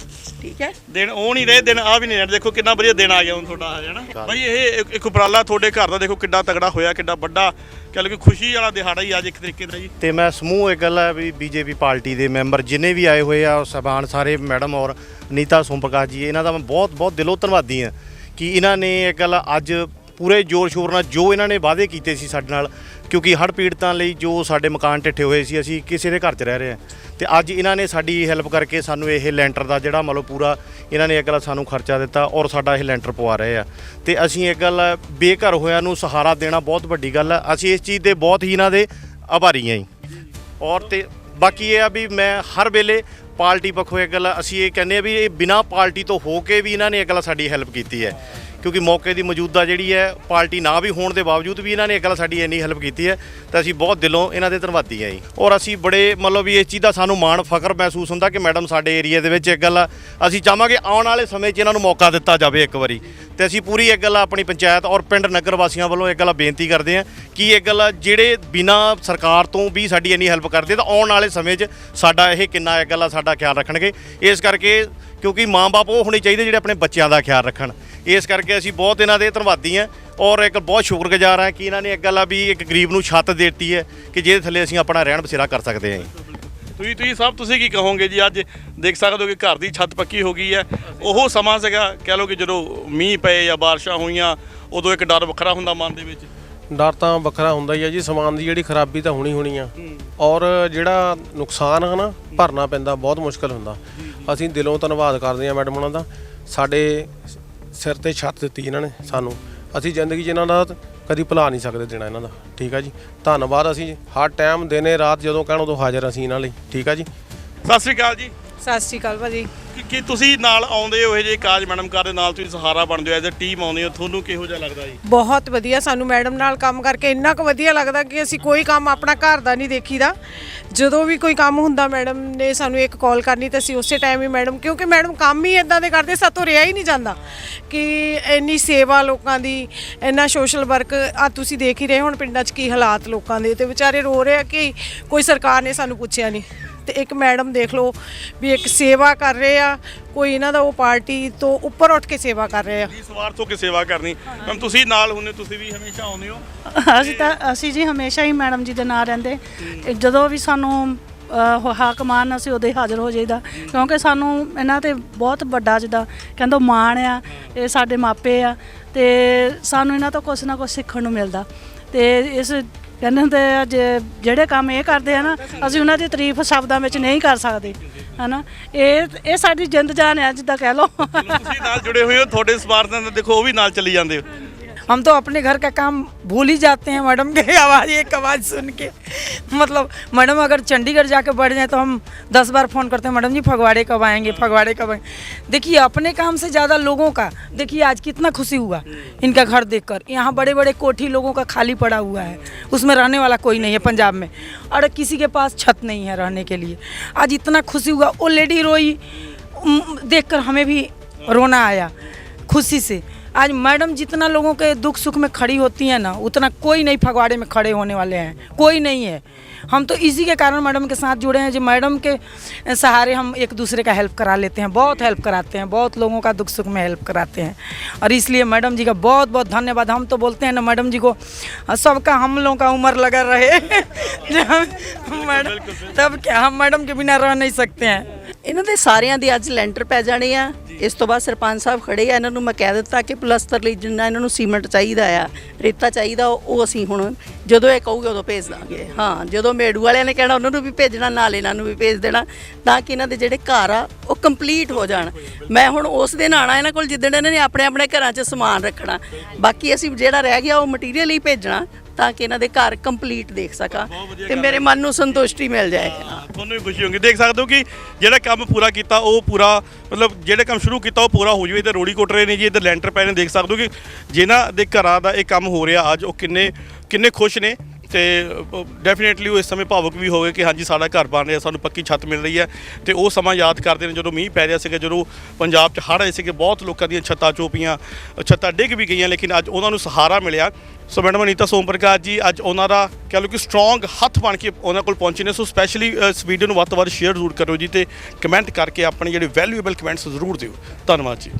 ਠੀਕ ਹੈ। ਦਿਨ ਉਹ ਨਹੀਂ ਰਹੇ ਦਿਨ ਆ ਵੀ ਨਹੀਂ ਰਹੇ। ਦੇਖੋ ਕਿੰਨਾ ਵਧੀਆ ਦਿਨ ਆ ਗਿਆ ਹੁਣ ਤੁਹਾਡਾ ਹੈ ਨਾ? ਭਾਈ ਇਹ ਇੱਕ- ਇੱਕ ਉਪਰਾਲਾ ਤੁਹਾਡੇ ਘਰ ਦਾ ਦੇਖੋ ਕਿੱਡਾ ਤਗੜਾ ਹੋਇਆ ਕਿੱਡਾ ਵੱਡਾ ਕਹਿ ਲਓ ਕਿ ਖੁਸ਼ੀ ਵਾਲਾ ਦਿਹਾੜਾ ਹੀ ਅੱਜ ਇੱਕ ਤਰੀਕੇ ਦਾ ਜੀ। ਤੇ ਮੈਂ ਸਮੂਹ ਇੱਕ ਗੱਲ ਹੈ ਵੀ ਬੀਜੇਪੀ ਪਾਰਟੀ ਦੇ ਮੈਂਬਰ ਜਿੰਨੇ ਵੀ ਆਏ ਹੋਏ ਆ ਸਬਾਨ ਸਾਰੇ ਮੈਡਮ ਔਰ ਨੀਤਾ ਸੋਮ ਪ੍ਰਕਾਸ਼ ਜੀ ਇਹਨਾਂ ਦਾ ਮੈਂ ਬਹੁਤ ਬਹੁਤ ਦਿਲੋਂ ਧੰਨਵਾਦੀ ਹਾਂ ਕਿ ਇਹਨਾਂ ਨੇ ਇਹ ਗੱਲ ਅੱਜ ਪੂਰੇ ਜ਼ੋਰ ਸ਼ੋਰ ਨਾਲ ਜੋ ਇਹਨਾਂ ਨੇ ਵਾਅਦੇ ਕੀਤੇ ਸੀ ਸਾਡੇ ਨਾਲ, ਕਿਉਂਕਿ ਹੜ੍ਹ ਪੀੜਤਾਂ ਲਈ ਜੋ ਸਾਡੇ ਮਕਾਨ ਟਿੱਠੇ ਹੋਏ ਸੀ, ਅਸੀਂ ਕਿਸੇ ਦੇ ਘਰ 'ਚ ਰਹਿ ਰਹੇ ਹਾਂ। ਤੇ ਅੱਜ ਇਹਨਾਂ ਨੇ ਸਾਡੀ ਹੈਲਪ ਕਰਕੇ ਸਾਨੂੰ ਇਹ ਲੈਂਟਰ ਦਾ ਜਿਹੜਾ ਮੰਨ ਲਓ ਪੂਰਾ ਇਹਨਾਂ ਨੇ ਅਗਲਾ ਸਾਨੂੰ ਖਰਚਾ ਦਿੱਤਾ ਔਰ ਸਾਡਾ ਇਹ ਲੈਂਟਰ ਪਵਾ ਰਹੇ ਆ। ਤੇ ਅਸੀਂ ਇਹ ਗੱਲ ਬੇਘਰ ਹੋਇਆਂ ਨੂੰ ਸਹਾਰਾ ਦੇਣਾ ਬਹੁਤ ਵੱਡੀ ਗੱਲ ਆ। ਅਸੀਂ ਇਸ ਚੀਜ਼ ਦੇ ਬਹੁਤ ਹੀ ਇਹਨਾਂ ਦੇ ਆਭਾਰੀ ਹਾਂ ਜੀ। ਔਰ ਤੇ ਬਾਕੀ ਇਹ ਆ ਵੀ ਮੈਂ ਹਰ ਵੇਲੇ ਪਾਰਟੀ ਪੱਖੋਂ ਇਹ ਗੱਲ ਅਸੀਂ ਇਹ ਕਹਿੰਦੇ ਆ ਵੀ ਇਹ ਬਿਨਾ ਪਾਰਟੀ ਤੋਂ ਹੋ ਕੇ ਵੀ ਇਹਨਾਂ ਨੇ ਇਹ ਗੱਲ ਸਾਡੀ ਹੈਲਪ ਕੀਤੀ ਹੈ। ਕਿਉਂਕਿ ਮੌਕੇ ਦੀ ਮੌਜੂਦਾ ਜਿਹੜੀ ਹੈ ਪਾਰਟੀ ਨਾ ਵੀ ਹੋਣ ਦੇ ਬਾਵਜੂਦ ਵੀ ਇਹਨਾਂ ਨੇ ਇਹ ਗੱਲ ਸਾਡੀ ਇੰਨੀ ਹੈਲਪ ਕੀਤੀ ਹੈ ਤਾਂ ਅਸੀਂ ਬਹੁਤ ਦਿਲੋਂ ਇਹਨਾਂ ਦੇ ਧੰਨਵਾਦੀ ਹਾਂ ਜੀ। ਔਰ ਅਸੀਂ ਬੜੇ ਮਤਲਬ ਵੀ ਇਸ ਚੀਜ਼ ਦਾ ਸਾਨੂੰ ਮਾਣ ਫਖਰ ਮਹਿਸੂਸ ਹੁੰਦਾ ਕਿ ਮੈਡਮ ਸਾਡੇ ਏਰੀਆ ਦੇ ਵਿੱਚ ਇੱਕ ਗੱਲ ਆ, ਅਸੀਂ ਚਾਹਾਂਗੇ ਆਉਣ ਵਾਲੇ ਸਮੇਂ 'ਚ ਇਹਨਾਂ ਨੂੰ ਮੌਕਾ ਦਿੱਤਾ ਜਾਵੇ ਇੱਕ ਵਾਰੀ। ਤੇ ਅਸੀਂ ਪੂਰੀ ਇੱਕ ਗੱਲ ਆਪਣੀ ਪੰਚਾਇਤ ਔਰ ਪਿੰਡ ਨਗਰ ਵਾਸੀਆਂ ਵੱਲੋਂ ਇਹ ਗੱਲ ਬੇਨਤੀ ਕਰਦੇ ਹਾਂ ਕਿ ਇਹ ਗੱਲ ਜਿਹੜੇ ਬਿਨਾ ਸਰਕਾਰ ਤੋਂ ਵੀ ਸਾਡੀ ਇੰਨੀ ਹੈਲਪ ਕਰਦੇ ਤਾਂ ਆਉਣ ਵਾਲੇ ਸਮੇਂ 'ਚ ਸਾਡਾ ਇਹ ਕਿੰਨਾ ਇਹ ਗੱਲ ਆ ਸਾਡਾ ਖਿਆਲ ਰੱਖਣਗੇ। ਇਸ ਕਰਕੇ ਕਿਉਂਕਿ ਮਾਂ-ਬਾਪ ਉਹ ਹੋਣੇ ਚਾਹੀਦੇ ਜਿਹੜੇ ਆਪਣੇ ਬੱਚਿਆਂ ਦਾ ਖਿਆਲ ਰੱਖਣ। ਇਸ ਕਰਕੇ ਅਸੀਂ ਬਹੁਤ ਇਹਨਾਂ ਦੇ ਧੰਨਵਾਦੀ ਹਾਂ ਔਰ ਇੱਕ ਬਹੁਤ ਸ਼ੁਕਰਗੁਜ਼ਾਰ ਹਾਂ ਕਿ ਇਹਨਾਂ ਨੇ ਇੱਕ ਗੱਲ ਆ ਵੀ ਇੱਕ ਗਰੀਬ ਨੂੰ ਛੱਤ ਦੇ ਦਿੱਤੀ ਹੈ ਕਿ ਜਿਹਦੇ ਥੱਲੇ ਅਸੀਂ ਆਪਣਾ ਰਹਿਣ ਬਸੇਰਾ ਕਰ ਸਕਦੇ ਹਾਂ ਜੀ। ਤੁਸੀਂ ਤੁਸੀਂ ਸਭ ਤੁਸੀਂ ਕੀ ਕਹੋਗੇ ਜੀ? ਅੱਜ ਦੇਖ ਸਕਦੇ ਹੋ ਕਿ ਘਰ ਦੀ ਛੱਤ ਪੱਕੀ ਹੋ ਗਈ ਹੈ। ਉਹ ਸਮਾਂ ਸੀਗਾ ਕਹਿ ਲਓ ਕਿ ਜਦੋਂ ਮੀਂਹ ਪਏ ਜਾਂ ਬਾਰਿਸ਼ਾਂ ਹੋਈਆਂ ਉਦੋਂ ਇੱਕ ਡਰ ਵੱਖਰਾ ਹੁੰਦਾ ਮਨ ਦੇ ਵਿੱਚ? ਡਰ ਤਾਂ ਵੱਖਰਾ ਹੁੰਦਾ ਹੀ ਆ ਜੀ। ਸਮਾਨ ਦੀ ਜਿਹੜੀ ਖਰਾਬੀ ਤਾਂ ਹੋਣੀ ਹੋਣੀ ਆ। ਔਰ ਜਿਹੜਾ ਨੁਕਸਾਨ ਹੈ ਨਾ ਭਰਨਾ ਪੈਂਦਾ ਬਹੁਤ ਮੁਸ਼ਕਲ ਹੁੰਦਾ। ਅਸੀਂ ਦਿਲੋਂ ਧੰਨਵਾਦ ਕਰਦੇ ਆ ਮੈਡਮ ਉਹਨਾਂ ਦਾ। ਸਾਡੇ ਸਿਰ ਤੇ ਛੱਤ ਦਿੱਤੀ ਇਹਨਾਂ ਨੇ ਸਾਨੂੰ। ਅਸੀਂ ਜ਼ਿੰਦਗੀ 'ਚ ਇਹਨਾਂ ਦਾ ਕਦੀ ਭੁਲਾ ਨਹੀਂ ਸਕਦੇ ਦੇਣਾ ਇਹਨਾਂ ਦਾ। ਠੀਕ ਆ ਜੀ? ਧੰਨਵਾਦ ਅਸੀਂ ਹਰ ਟਾਈਮ ਦਿਨੇ ਰਾਤ ਜਦੋਂ ਕਹਿਣ ਉਦੋਂ ਹਾਜ਼ਰ ਅਸੀਂ ਇਹਨਾਂ ਲਈ। ਠੀਕ ਆ ਜੀ? ਸਤਿ ਸ੍ਰੀ ਅਕਾਲ ਜੀ। ਸਤਿ ਸ਼੍ਰੀ ਅਕਾਲ ਭਾਜੀ। ਕਿ- ਤੁਸੀਂ ਨਾਲ ਆਉਂਦੇ ਹੋ ਇਹ ਜੇ ਕਾਜ ਮੈਡਮ ਕਰਦੇ ਨਾਲ ਤੁਸੀਂ ਸਹਾਰਾ ਬਣਦੇ ਹੋ ਐਜ਼ ਅ ਟੀਮ ਆਉਂਦੇ ਹੋ, ਤੁਹਾਨੂੰ ਕਿਹੋ ਜਿਹਾ ਲੱਗਦਾ ਜੀ? ਬਹੁਤ ਵਧੀਆ, ਸਾਨੂੰ ਮੈਡਮ ਨਾਲ ਕੰਮ ਕਰਕੇ ਇੰਨਾ ਕੁ ਵਧੀਆ ਲੱਗਦਾ ਕਿ ਅਸੀਂ ਕੋਈ ਕੰਮ ਆਪਣਾ ਘਰ ਦਾ ਨਹੀਂ ਦੇਖੀਦਾ। ਜਦੋਂ ਵੀ ਕੋਈ ਕੰਮ ਹੁੰਦਾ ਮੈਡਮ ਨੇ ਸਾਨੂੰ ਇੱਕ ਕਾਲ ਕਰਨੀ ਤਾਂ ਅਸੀਂ ਉਸੇ ਟਾਈਮ ਹੀ ਮੈਡਮ, ਕਿਉਂਕਿ ਮੈਡਮ ਕੰਮ ਹੀ ਇਦਾਂ ਦੇ ਕਰਦੇ, ਸਾਤੋਂ ਰਿਹਾ ਹੀ ਨਹੀਂ ਜਾਂਦਾ ਕਿ ਇੰਨੀ ਸੇਵਾ ਲੋਕਾਂ ਦੀ, ਇੰਨਾ ਸੋਸ਼ਲ ਵਰਕ ਆ ਤੁਸੀਂ ਦੇਖ ਹੀ ਰਹੇ ਹੁਣ ਪਿੰਡਾਂ 'ਚ ਕੀ ਹਾਲਾਤ ਲੋਕਾਂ ਦੇ ਤੇ ਵਿਚਾਰੇ ਰੋ ਰਹੇ ਆ ਕਿ ਕੋਈ ਸਰਕਾਰ ਨੇ ਸਾਨੂੰ ਪੁੱਛਿਆ ਨਹੀਂ। ਤੇ ਇੱਕ ਮੈਡਮ ਦੇਖ ਲਓ ਵੀ ਇੱਕ ਸੇਵਾ ਕਰ ਰਹੇ ਆ ਕੋਈ ਇਹਨਾਂ ਦਾ ਉਹ ਪਾਰਟੀ ਤੋਂ ਉੱਪਰ ਉੱਠ ਕੇ ਸੇਵਾ ਕਰ ਰਹੇ ਆ। ਜੀ ਸਵਾਰਥ ਹੋ ਕੇ ਸੇਵਾ ਕਰਨੀ। ਮੈਮ ਤੁਸੀਂ ਨਾਲ ਹੁੰਦੇ ਤੁਸੀਂ ਵੀ ਹਮੇਸ਼ਾ ਆਉਂਦੇ ਹੋ? ਅਸੀਂ ਤਾਂ ਅਸੀਂ ਜੀ ਹਮੇਸ਼ਾ ਹੀ ਮੈਡਮ ਜੀ ਦੇ ਨਾਲ ਰਹਿੰਦੇ। ਜਦੋਂ ਵੀ ਸਾਨੂੰ ਅਹ, ਹਾਕਮਾਨ ਅਸੀਂ ਉਦੋਂ ਹੀ ਹਾਜ਼ਰ ਹੋ ਜਾਈਦਾ। ਕਿਉਂਕਿ ਸਾਨੂੰ ਇਹਨਾਂ ਤੇ ਬਹੁਤ ਵੱਡਾ ਜਿੱਦਾਂ ਕਹਿੰਦਾ ਮਾਣ ਆ ਇਹ ਸਾਡੇ ਮਾਪੇ ਆ। ਤੇ ਸਾਨੂੰ ਇਹਨਾਂ ਤੋਂ ਕੁਛ ਨਾ ਕੁਛ ਸਿੱਖਣ ਨੂੰ ਮਿਲਦਾ। ਤੇ ਇਸ ਕਹਿੰਦੇ ਹੁੰਦੇ ਅੱਜ ਜਿਹੜੇ ਕੰਮ ਇਹ ਕਰਦੇ ਆ ਨਾ, ਅਸੀਂ ਉਹਨਾਂ ਦੀ ਤਾਰੀਫ ਸ਼ਬਦਾਂ ਵਿੱਚ ਨਹੀਂ ਕਰ ਸਕਦੇ। ਹਨਾ? ਇਹ ਇਹ ਸਾਡੀ ਜਿੰਦ ਜਾਨ ਆ, ਜਿੱਦਾਂ ਕਹਿ ਲਓ। ਤੁਸੀਂ ਨਾਲ ਜੁੜੇ ਹੋਏ ਹੋ, ਤੁਹਾਡੇ ਸਵਾਰਥਾਂ ਦੇਖੋ, ਉਹ ਵੀ ਨਾਲ ਚੱਲੀ ਜਾਂਦੇ ਹੋ। हम तो अपने घर का काम भूल ही जाते हैं मैडम के आवाज़, एक आवाज़ सुन के। मतलब मैडम अगर चंडीगढ़ जाके बैठ जाए तो हम दस बार फ़ोन करते हैं, मैडम जी, फगवाड़े कब आएँगे, फगवाड़े कब आएँगे? देखिए, अपने काम से ज़्यादा लोगों का, देखिए, आज कितना खुशी हुआ इनका घर देखकर। यहाँ बड़े बड़े कोठी लोगों का खाली पड़ा हुआ है, उसमें रहने वाला कोई नहीं है पंजाब में। और किसी के पास छत नहीं है रहने के लिए। आज इतना खुशी हुआ वो लेडी रोई देखकर हमें भी रोना आया, खुशी से। आज मैडम जितना लोगों के दुख सुख में खड़ी होती हैं ना, उतना कोई नहीं फगवाड़े में खड़े होने वाले हैं। कोई नहीं है। हम तो इसी के कारण मैडम के साथ जुड़े हैं। जो मैडम के सहारे हम एक दूसरे का हेल्प करा लेते हैं, बहुत हेल्प कराते हैं, बहुत लोगों का दुख सुख में हेल्प कराते हैं। और इसलिए मैडम जी का बहुत बहुत धन्यवाद। हम तो बोलते हैं ना, मैडम जी को, सबका हम लोगों का उम्र लगा रहे। मैडम, तब क्या, हम मैडम के बिना रह नहीं सकते हैं। ਇਹਨਾਂ ਦੇ ਸਾਰਿਆਂ ਦੀ ਅੱਜ ਲੈਂਟਰ ਪੈ ਜਾਣੇ ਆ। ਇਸ ਤੋਂ ਬਾਅਦ ਸਰਪੰਚ ਸਾਹਿਬ ਖੜੇ ਆ ਇਹਨਾਂ ਨੂੰ ਮੈਂ ਕਹਿ ਦਿੱਤਾ ਕਿ ਪਲਸਤਰ ਲਈ ਜਿੰਨਾ ਇਹਨਾਂ ਨੂੰ ਸੀਮੈਂਟ ਚਾਹੀਦਾ ਆ ਰੇਤਾ ਚਾਹੀਦਾ ਉਹ ਅਸੀਂ ਹੁਣ ਜਦੋਂ ਇਹ ਕਹੂਗੇ ਉਦੋਂ ਭੇਜ ਦਾਂਗੇ। ਹਾਂ ਜਦੋਂ ਮੇੜੂ ਵਾਲਿਆਂ ਨੇ ਕਹਿਣਾ ਉਹਨਾਂ ਨੂੰ ਵੀ ਭੇਜਣਾ ਨਾਲ ਇਹਨਾਂ ਨੂੰ ਵੀ ਭੇਜ ਦੇਣਾ ਤਾਂ ਕਿ ਇਹਨਾਂ ਦੇ ਜਿਹੜੇ ਘਰ ਆ ਉਹ ਕੰਪਲੀਟ ਹੋ ਜਾਣ। ਮੈਂ ਹੁਣ ਉਸ ਦਿਨ ਆਣਾ ਇਹਨਾਂ ਕੋਲ ਜਿੱਦਣ ਇਹਨਾਂ ਨੇ ਆਪਣੇ ਆਪਣੇ ਘਰਾਂ 'ਚ ਸਮਾਨ ਰੱਖਣਾ। ਬਾਕੀ ਅਸੀਂ ਜਿਹੜਾ ਰਹਿ ਗਿਆ ਉਹ ਮਟੀਰੀਅਲ ਹੀ ਭੇਜਣਾ। ਤਾਂ ਕਿ ਇਹਨਾਂ ਦੇ ਘਰ ਕੰਪਲੀਟ ਦੇਖ ਸਕਾਂ ਤੇ ਮੇਰੇ ਮਨ ਨੂੰ ਸੰਤੁਸ਼ਟੀ ਮਿਲ ਜਾਏ। ਤੁਹਾਨੂੰ ਵੀ ਖੁਸ਼ੀ ਹੋਗੀ ਦੇਖ ਸਕਦੇ ਹੋ ਕਿ ਜਿਹੜਾ ਕੰਮ ਪੂਰਾ ਕੀਤਾ ਉਹ ਪੂਰਾ ਮਤਲਬ ਜਿਹੜਾ ਕੰਮ ਸ਼ੁਰੂ ਕੀਤਾ ਉਹ ਪੂਰਾ ਹੋ ਜਵੇ ਤੇ ਰੋੜੀ ਕੋਟ ਰਹੇ ਨੇ ਜੀ ਇੱਧਰ ਲੈਂਟਰ ਪੈ ਨੇ। ਦੇਖ ਸਕਦੇ ਹੋ ਕਿ ਜਿਨ੍ਹਾਂ ਦੇ ਘਰਾਂ ਦਾ ਇਹ ਕੰਮ ਹੋ ਰਿਹਾ ਅੱਜ ਉਹ ਕਿੰਨੇ ਕਿੰਨੇ ਖੁਸ਼ ਨੇ। ਤੇ ਡੈਫੀਨੇਟਲੀ ਉਹ ਇਸ ਸਮੇਂ ਭਾਵੁਕ ਵੀ ਹੋਵੇ ਕਿ ਹਾਂਜੀ ਸਾਡਾ ਘਰ ਬਣ ਰਿਹਾ, ਸਾਨੂੰ ਪੱਕੀ ਛੱਤ ਮਿਲ ਰਹੀ ਹੈ ਤੇ ਉਹ ਸਮਾਂ ਯਾਦ ਕਰਦੇ ਨੇ ਜਦੋਂ ਮੀਂਹ ਪੈ ਰਿਹਾ ਸੀਗਾ, ਜਦੋਂ ਪੰਜਾਬ 'ਚ ਹੜ੍ਹ ਆਏ ਸੀਗੇ, ਬਹੁਤ ਲੋਕਾਂ ਦੀਆਂ ਛੱਤਾਂ ਚੋਪੀਆਂ, ਛੱਤਾਂ ਡਿੱਗ ਵੀ ਗਈਆਂ, ਲੇਕਿਨ ਅੱਜ ਉਹਨਾਂ ਨੂੰ ਸਹਾਰਾ ਮਿਲਿਆ। ਸੋ ਮੈਡਮ ਅਨੀਤਾ ਸੋਮ ਪ੍ਰਕਾਸ਼ ਜੀ, ਅੱਜ ਉਹਨਾਂ ਦਾ ਕਹਿ ਲਓ ਕਿ ਸਟਰੋਂਗ ਹੱਥ ਬਣ ਕੇ ਉਹਨਾਂ ਕੋਲ ਪਹੁੰਚੇ ਨੇ। ਸੋ ਸਪੈਸ਼ਲੀ ਇਸ ਵੀਡੀਓ ਨੂੰ ਵੱਧ ਤੋਂ ਵੱਧ ਸ਼ੇਅਰ ਜ਼ਰੂਰ ਕਰੋ ਜੀ ਤੇ ਕਮੈਂਟ ਕਰਕੇ ਆਪਣੇ ਜਿਹੜੇ ਵੈਲਿਊਏਬਲ ਕਮੈਂਟਸ ਜ਼ਰੂਰ ਦਿਓ। ਧੰਨਵਾਦ ਜੀ।